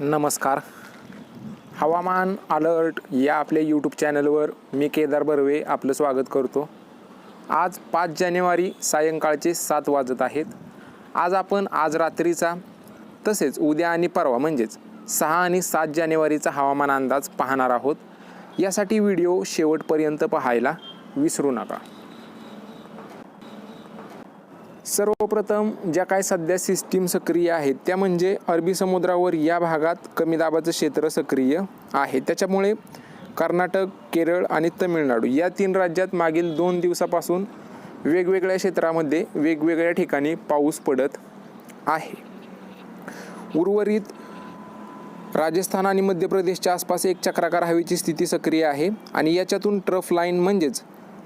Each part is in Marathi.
नमस्कार. हवामान अलर्ट या आपल्या यूट्यूब चॅनलवर मी केदार बर्वे आपलं स्वागत करतो. आज पाच जानेवारी सायंकाळचे सात वाजत आहेत. आज आपण आज रात्रीचा तसेच उद्या आणि परवा म्हणजेच सहा आणि सात जानेवारीचा हवामान अंदाज पाहणार आहोत. यासाठी व्हिडिओ शेवटपर्यंत पाहायला विसरू नका. सर्वप्रथम ज्या काय सध्या सिस्टीम सक्रिय आहेत त्या म्हणजे अरबी समुद्रावर या भागात कमी दाबाचं क्षेत्र सक्रिय आहे. त्याच्यामुळे कर्नाटक केरळ आणि तमिळनाडू या तीन राज्यात मागील दोन दिवसापासून वेगवेगळ्या क्षेत्रामध्ये वेगवेगळ्या ठिकाणी पाऊस पडत आहे. उर्वरित राजस्थान आणि मध्य प्रदेशच्या आसपास एक चक्राकार हवेची स्थिती सक्रिय आहे आणि याच्यातून ट्रफ लाईन म्हणजेच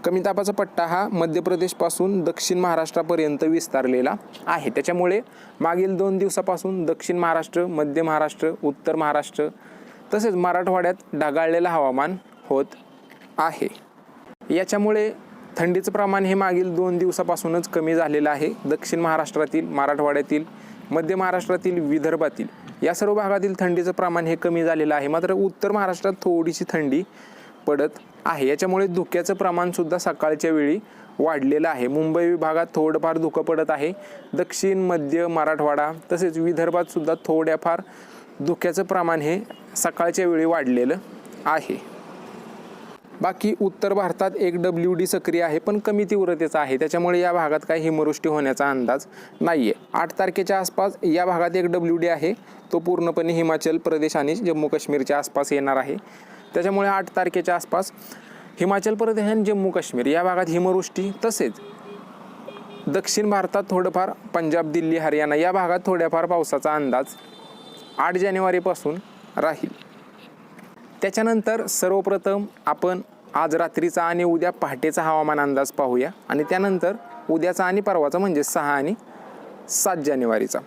कमी दाबाचा पट्टा हा मध्य प्रदेशपासून दक्षिण महाराष्ट्रापर्यंत विस्तारलेला आहे. त्याच्यामुळे मागील दोन दिवसापासून दक्षिण महाराष्ट्र मध्य महाराष्ट्र उत्तर महाराष्ट्र तसेच मराठवाड्यात ढगाळलेलं हवामान होत आहे. याच्यामुळे थंडीचं प्रमाण हे मागील दोन दिवसापासूनच कमी झालेलं आहे. दक्षिण महाराष्ट्रातील मराठवाड्यातील मध्य महाराष्ट्रातील विदर्भातील या सर्व भागातील थंडीचं प्रमाण हे कमी झालेलं आहे. मात्र उत्तर महाराष्ट्रात थोडीशी थंडी पडत आहे. याच्यामुळे धुक्याचं प्रमाणसुद्धा सकाळच्या वेळी वाढलेलं आहे. मुंबई विभागात थोडंफार धुकं पडत आहे. दक्षिण मध्य मराठवाडा तसेच विदर्भात सुद्धा थोड्याफार धुक्याचं प्रमाण हे सकाळच्या वेळी वाढलेलं आहे. बाकी उत्तर भारतात एक डब्ल्यू डी सक्रिय आहे पण कमी तीव्रतेचा आहे. त्याच्यामुळे या भागात काही हिमवृष्टी होण्याचा अंदाज नाही आहे आठ तारखेच्या आसपास या भागात एक डब्ल्यू डी आहे. तो पूर्णपणे हिमाचल प्रदेश आणि जम्मू काश्मीरच्या आसपास येणार आहे. त्याच्यामुळे आठ तारखेच्या आसपास हिमाचल प्रदेश आणि जम्मू काश्मीर या भागात हिमवृष्टी तसेच दक्षिण भारतात थोडंफार पंजाब दिल्ली हरियाणा या भागात थोड्याफार पावसाचा अंदाज आठ जानेवारीपासून राहील. त्याच्यानंतर सर्वप्रथम आपण आज रात्रीचा आणि उद्या पहाटेचा हवामान अंदाज पाहूया आणि त्यानंतर उद्याचा आणि परवाचा म्हणजे सहा आणि सात जानेवारीचा.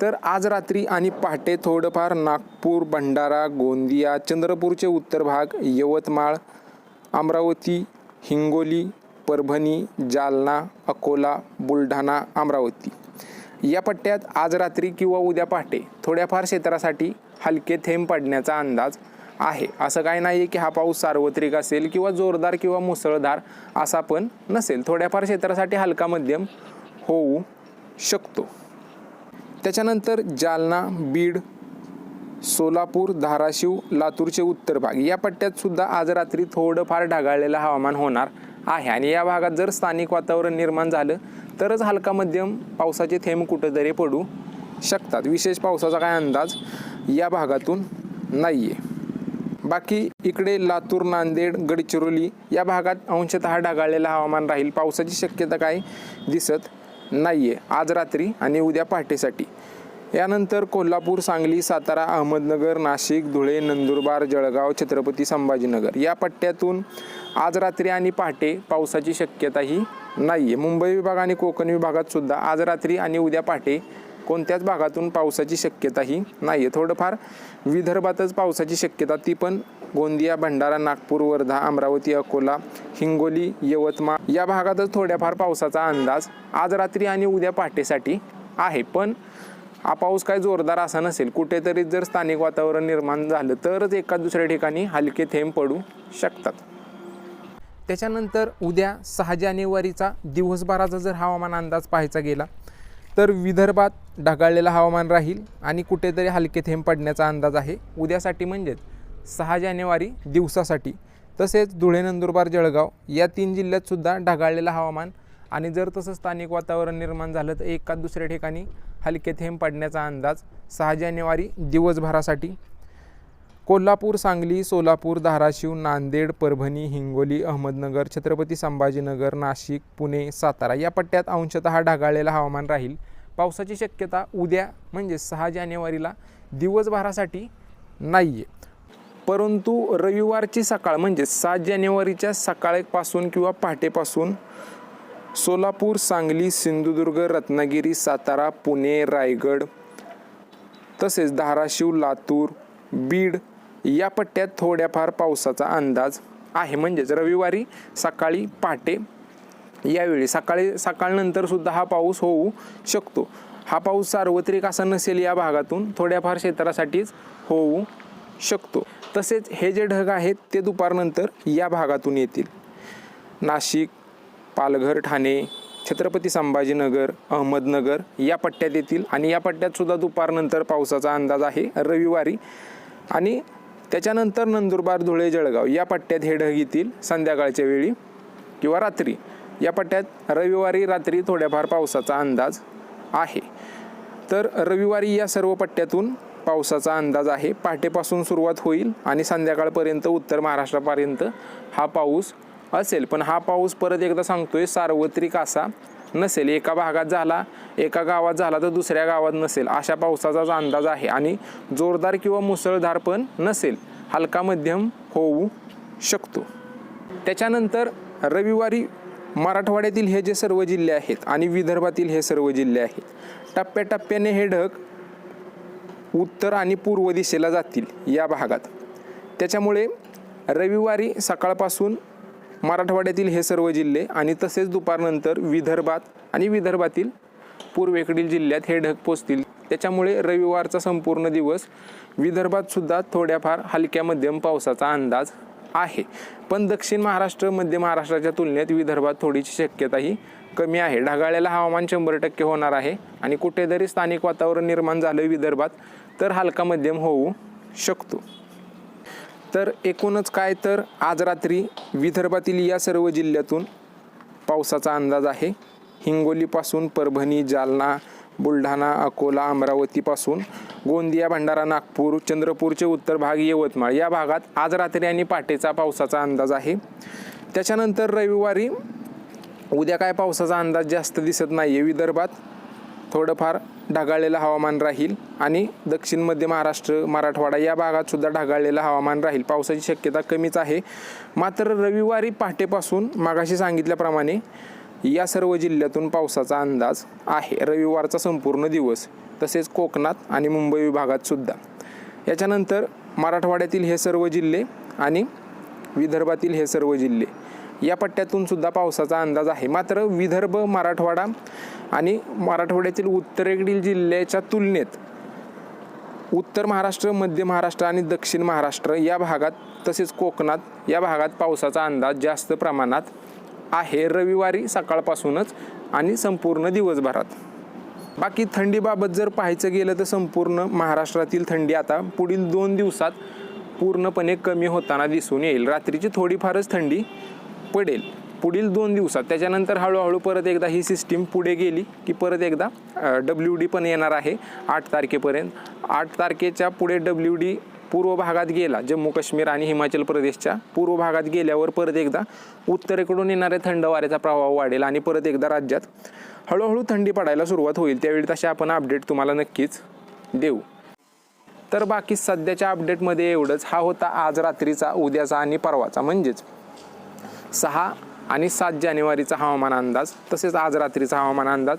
तर आज रात्री आणि पहाटे थोडंफार नागपूर भंडारा गोंदिया चंद्रपूरचे उत्तर भाग यवतमाळ अमरावती हिंगोली परभणी जालना अकोला बुलढाणा अमरावती. या पट्ट्यात आज रात्री किंवा उद्या पहाटे थोड्याफार क्षेत्रासाठी हलके थेंब पडण्याचा अंदाज आहे. असं काय नाही आहे की हा पाऊस सार्वत्रिक असेल किंवा जोरदार किंवा मुसळधार असा पण नसेल. थोड्याफार क्षेत्रासाठी हलका मध्यम होऊ शकतो. त्याच्यानंतर जालना बीड सोलापूर धाराशिव लातूरचे उत्तर भाग. या पट्ट्यात सुद्धा आज रात्री थोडंफार ढगाळलेलं हवामान होणार आहे. आणि या भागात जर स्थानिक वातावरण निर्माण झालं तरच हलका मध्यम पावसाचे थेंब कुठंतरी पडू शकतात. विशेष पावसाचा काय अंदाज या भागातून नाही आहे बाकी इकडे लातूर नांदेड गडचिरोली या भागात अंशतः ढगाळलेलं हवामान राहील. पावसाची शक्यता काय दिसत नाही आहे आज रात्री आणि उद्या पहाटेसाठी. यानंतर कोल्हापूर सांगली सातारा अहमदनगर नाशिक धुळे नंदुरबार जळगाव छत्रपती संभाजीनगर. या पट्ट्यातून आज रात्री आणि पहाटे पावसाची शक्यताही नाही आहे मुंबई विभाग आणि कोकण विभागात सुद्धा आज रात्री आणि उद्या पहाटे कोणत्याच भागातून पावसाची शक्यताही नाही आहे थोडंफार विदर्भातच पावसाची शक्यता ती पण गोंदिया भंडारा नागपूर वर्धा अमरावती अकोला हिंगोली यवतमाळ या भागातच थोड्याफार पावसाचा अंदाज आज रात्री आणि उद्या पहाटेसाठी आहे. पण हा पाऊस काय जोरदार असा नसेल. कुठेतरी जर स्थानिक वातावरण निर्माण झालं तरच एका दुसऱ्या ठिकाणी हलके थेंब पडू शकतात. त्याच्यानंतर उद्या सहा जानेवारीचा दिवसभराचा जर हवामान अंदाज पाहायचा गेला तर विदर्भात ढगाळलेलं हवामान राहील आणि कुठेतरी हलके थेंब पडण्याचा अंदाज आहे. उद्यासाठी म्हणजेच सहा जानेवारी दिवसासाठी. तसेच धुळे नंदुरबार जळगाव या तीन जिल्ह्यातसुद्धा ढगाळलेलं हवामान आणि जर तसं स्थानिक वातावरण निर्माण झालं तर एका दुसऱ्या ठिकाणी हलके थेंब पडण्याचा अंदाज सहा जानेवारी दिवसभरासाठी. कोल्हापूर सांगली सोलापूर धाराशिव नांदेड परभणी हिंगोली अहमदनगर छत्रपती संभाजीनगर नाशिक पुणे सातारा या पट्ट्यात अंशतः ढगाळलेलं हवामान राहील. पावसाची शक्यता उद्या म्हणजे सहा जानेवारीला दिवसभरासाठी नाही आहे परंतु रविवारची सकाळ म्हणजे सात जानेवारीच्या सकाळपासून किंवा पहाटेपासून सोलापूर सांगली सिंधुदुर्ग रत्नागिरी सातारा पुणे रायगड तसेच धाराशिव लातूर बीड या पट्ट्यात थोड्याफार पावसाचा अंदाज आहे. म्हणजेच रविवारी सकाळी पहाटे यावेळी सकाळी सकाळनंतर सुद्धा हा पाऊस होऊ शकतो. हा पाऊस सार्वत्रिक असा नसेल या भागातून थोड्याफार क्षेत्रासाठीच होऊ शकतो. तसेच हे जे ढग आहेत ते दुपारनंतर या भागातून येतील. नाशिक पालघर ठाणे छत्रपती संभाजीनगर अहमदनगर या पट्ट्यात येतील आणि या पट्ट्यात सुद्धा दुपारनंतर पावसाचा अंदाज आहे रविवारी. आणि त्याच्यानंतर नंदुरबार धुळे जळगाव या पट्ट्यात हे ढग येतील संध्याकाळच्या वेळी किंवा रात्री. या पट्ट्यात रविवारी रात्री थोड्याफार पावसाचा अंदाज आहे. तर रविवारी या सर्व पट्ट्यातून पावसाचा अंदाज आहे. पहाटेपासून सुरुवात होईल आणि संध्याकाळपर्यंत उत्तर महाराष्ट्रापर्यंत हा पाऊस असेल. पण हा पाऊस परत एकदा सांगतोय सार्वत्रिक असा नसेल. एका भागात झाला एका गावात झाला तर दुसऱ्या गावात नसेल. अशा पावसाचाच अंदाज आहे आणि जोरदार किंवा मुसळधार पण नसेल. हलका मध्यम होऊ शकतो. त्याच्यानंतर रविवारी मराठवाड्यातील हे जे सर्व जिल्हे आहेत आणि विदर्भातील हे सर्व जिल्हे आहेत टप्प्याटप्प्याने हे ढग उत्तर आणि पूर्व दिशेला जातील या भागात. त्याच्यामुळे रविवारी सकाळपासून मराठवाड्यातील हे सर्व जिल्हे आणि तसेच दुपारनंतर विदर्भात आणि विदर्भातील पूर्वेकडील जिल्ह्यात हे ढग पोचतील. त्याच्यामुळे रविवारचा संपूर्ण दिवस विदर्भात सुद्धा थोड्याफार हलक्या मध्यम पावसाचा अंदाज आहे. पण दक्षिण महाराष्ट्र मध्य महाराष्ट्राच्या तुलनेत विदर्भात थोडीशी शक्यताही कमी आहे. ढगाळ्याला हवामान शंभर टक्के होणार आहे आणि कुठेतरी स्थानिक वातावरण निर्माण झालं विदर्भात तर हलका मध्यम होऊ शकतो. तर एकूणच काय तर आज रात्री विदर्भातील या सर्व जिल्ह्यातून पावसाचा अंदाज आहे. हिंगोलीपासून परभणी जालना बुलढाणा अकोला अमरावतीपासून गोंदिया भंडारा नागपूर चंद्रपूरचे उत्तर भाग यवतमाळ. या भागात आज रात्री आणि पहाटेचा पावसाचा अंदाज आहे. त्याच्यानंतर रविवारी उद्या काय पावसाचा अंदाज जास्त दिसत नाही आहे विदर्भात थोडंफार ढगाळलेलं हवामान राहील आणि दक्षिण मध्य महाराष्ट्र मराठवाडा या भागात सुद्धा ढगाळलेलं हवामान राहील. पावसाची शक्यता कमीच आहे. मात्र रविवारी पहाटेपासून मागाशी सांगितल्याप्रमाणे या सर्व जिल्ह्यातून पावसाचा अंदाज आहे. रविवारचा संपूर्ण दिवस तसेच कोकणात आणि मुंबई विभागात सुद्धा. याच्यानंतर मराठवाड्यातील हे सर्व जिल्हे आणि विदर्भातील हे सर्व जिल्हे या पट्ट्यातून सुद्धा पावसाचा अंदाज आहे. मात्र विदर्भ मराठवाडा आणि मराठवाड्यातील उत्तरेकडील जिल्ह्याच्या तुलनेत उत्तर महाराष्ट्र मध्य महाराष्ट्र आणि दक्षिण महाराष्ट्र या भागात तसेच कोकणात या भागात पावसाचा अंदाज जास्त प्रमाणात आहे. रविवारी सकाळपासूनच आणि संपूर्ण दिवसभरात. बाकी थंडीबाबत जर पाहायचं गेलं तर संपूर्ण महाराष्ट्रातील थंडी आता पुढील दोन दिवसात पूर्णपणे कमी होताना दिसून येईल. रात्रीची थोडीफारच थंडी पडेल. पुढील दोन दिवसात. त्याच्यानंतर हळूहळू परत एकदा ही सिस्टीम पुढे गेली की परत एकदा डब्ल्यू डी पण येणार आहे आठ तारखेपर्यंत. आठ तारखेच्या पुढे डब्ल्यू डी पूर्व भागात गेला जम्मू काश्मीर आणि हिमाचल प्रदेशच्या पूर्व भागात गेल्यावर परत एकदा उत्तरेकडून येणाऱ्या थंड वाऱ्याचा प्रभाव वाढेल आणि परत एकदा राज्यात हळूहळू थंडी पडायला सुरुवात होईल. त्यावेळी तसे आपण अपडेट तुम्हाला नक्कीच देऊ. तर बाकी सध्याच्या अपडेटमध्ये एवढंच. हा होता आज रात्रीचा उद्याचा आणि परवाचा. म्हणजेच सहा आणि सात जानेवारीचा हवामान अंदाज. तसेच आज रात्रीचा हवामान अंदाज.